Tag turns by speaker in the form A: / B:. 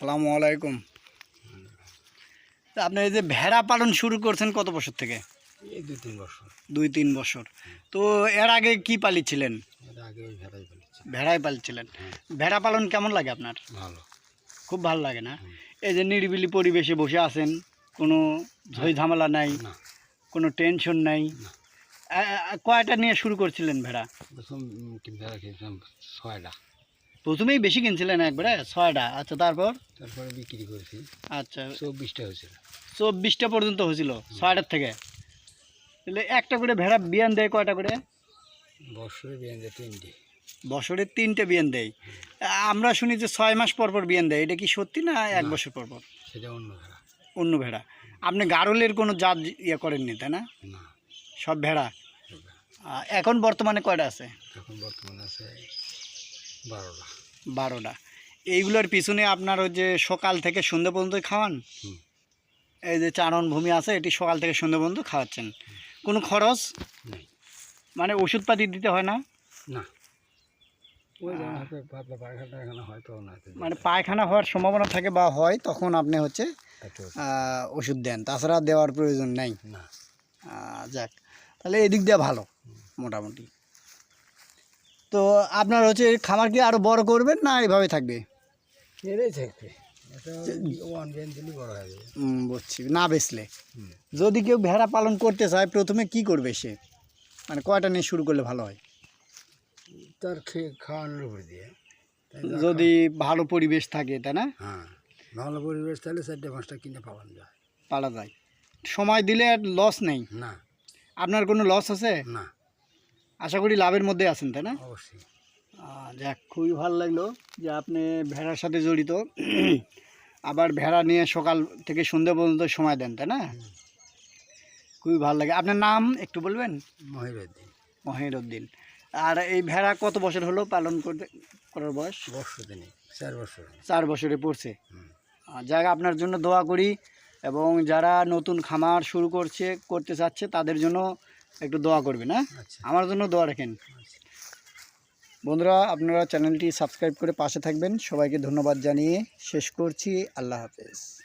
A: সালামু আলাইকুম। আপনি এই যে ভেড়া পালন শুরু করছেন কত বছর থেকে?
B: এই দুই তিন বছর।
A: দুই তিন বছর। তো এর আগে কি পালিছিলেন
B: ভেড়াই
A: পালিছিলেন ভেড়া পালন কেমন লাগে আপনার?
B: ভালো।
A: খুব ভালো লাগে না? এই যে নিরিবিলি পরিবেশে বসে আছেন কোনো ঝই ঝামেলা নাই কোনো টেনশন নাই? কয়টা নিয়ে শুরু করছিলেন ভেড়া?
B: ছয়টা।
A: প্রথমেই বেশি কিনছিলেন একবারে? ছয়টা। আচ্ছা তারপর?
B: তারপরে বিক্রি করেছি।
A: আচ্ছা।
B: চব্বিশটা হয়েছিল।
A: চব্বিশটা পর্যন্ত হয়েছিল ছয়টার থেকে? তাহলে একটা করে ভেড়া বিয়ান দেয় কয়টা করে?
B: বছরে বেঁধে তিনটে।
A: বছরে তিনটে বিয়ান দেয়। আমরা শুনি যে ছয় মাস পর পর বিয়ান দেয়। এটা কি সত্যি না এক বছর পর পর?
B: সেটা অন্য ভেড়া।
A: অন্য ভেড়া। আপনি গারলের কোনো জাত ইয়ে করেননি তাই না? সব ভেড়া? এখন বর্তমানে কয়টা আছে?
B: এখন বর্তমানে আছে বারোটা।
A: বারোটা। এইগুলোর পিছনে আপনার ওই যে সকাল থেকে সন্ধ্যে পর্যন্ত খাওয়ান? এই যে চারণ ভূমি আছে এটি সকাল থেকে সন্ধ্যে পর্যন্ত খাওয়াচ্ছেন। কোনো খরচ?
B: নেই।
A: মানে ওষুধপাতি দিতে হয় না?
B: না।
A: মানে পায়খানা হওয়ার সম্ভাবনা থাকে বা হয় তখন আপনি হচ্ছে ওষুধ দেন। তাছাড়া দেওয়ার প্রয়োজন নেই।
B: না।
A: যাক। তাহলে এদিক দিয়ে ভালো মোটামুটি। তো আপনার হচ্ছে খামার কি আরও বড় করবেন না এইভাবে থাকবে?
B: এটাই থাকবে।
A: বুঝছি না বেচলে। যদি কেউ ভেড়া পালন করতে চায় প্রথমে কি করবে সে? মানে কয়টা নিয়ে শুরু করলে ভালো হয়?
B: তার খাওয়ানোর উপর দিয়ে।
A: যদি ভালো পরিবেশ থাকে তাই না?
B: হ্যাঁ ভালো পরিবেশ তাহলে চারটে পাঁচটা কিনে পাওয়ানো যায়।
A: পালা যায়। সময় দিলে আর লস নেই।
B: না।
A: আপনার কোনো লস আছে?
B: না।
A: আশা করি লাভের মধ্যে আছেন তাই না?
B: অবশ্যই।
A: যাক খুবই ভালো লাগল যে আপনি ভেড়ার সাথে জড়িত। আবার ভেড়া নিয়ে সকাল থেকে সন্ধ্যা পর্যন্ত সময় দেন তাই না? খুবই ভালো লাগে। আপনার নাম একটু বলবেন?
B: মহিরুদ্দিন।
A: মহিরুদ্দিন। আর এই ভেড়া কত বছর হলো পালন করতে করার বয়স?
B: বর্ষ দিনে চার বছর
A: চার বছরে পড়ছে। যাক আপনার জন্য দোয়া করি এবং যারা নতুন খামার শুরু করছে করতে চাচ্ছে তাদের জন্য একটু দোয়া করবেন হ্যাঁ?
B: আচ্ছা।
A: আমার জন্য দোয়া রাখেন। বন্ধুরা আপনারা চ্যানেলটি সাবস্ক্রাইব করে পাশে থাকবেন। সবাইকে ধন্যবাদ জানিয়ে শেষ করছি। আল্লাহ হাফেজ।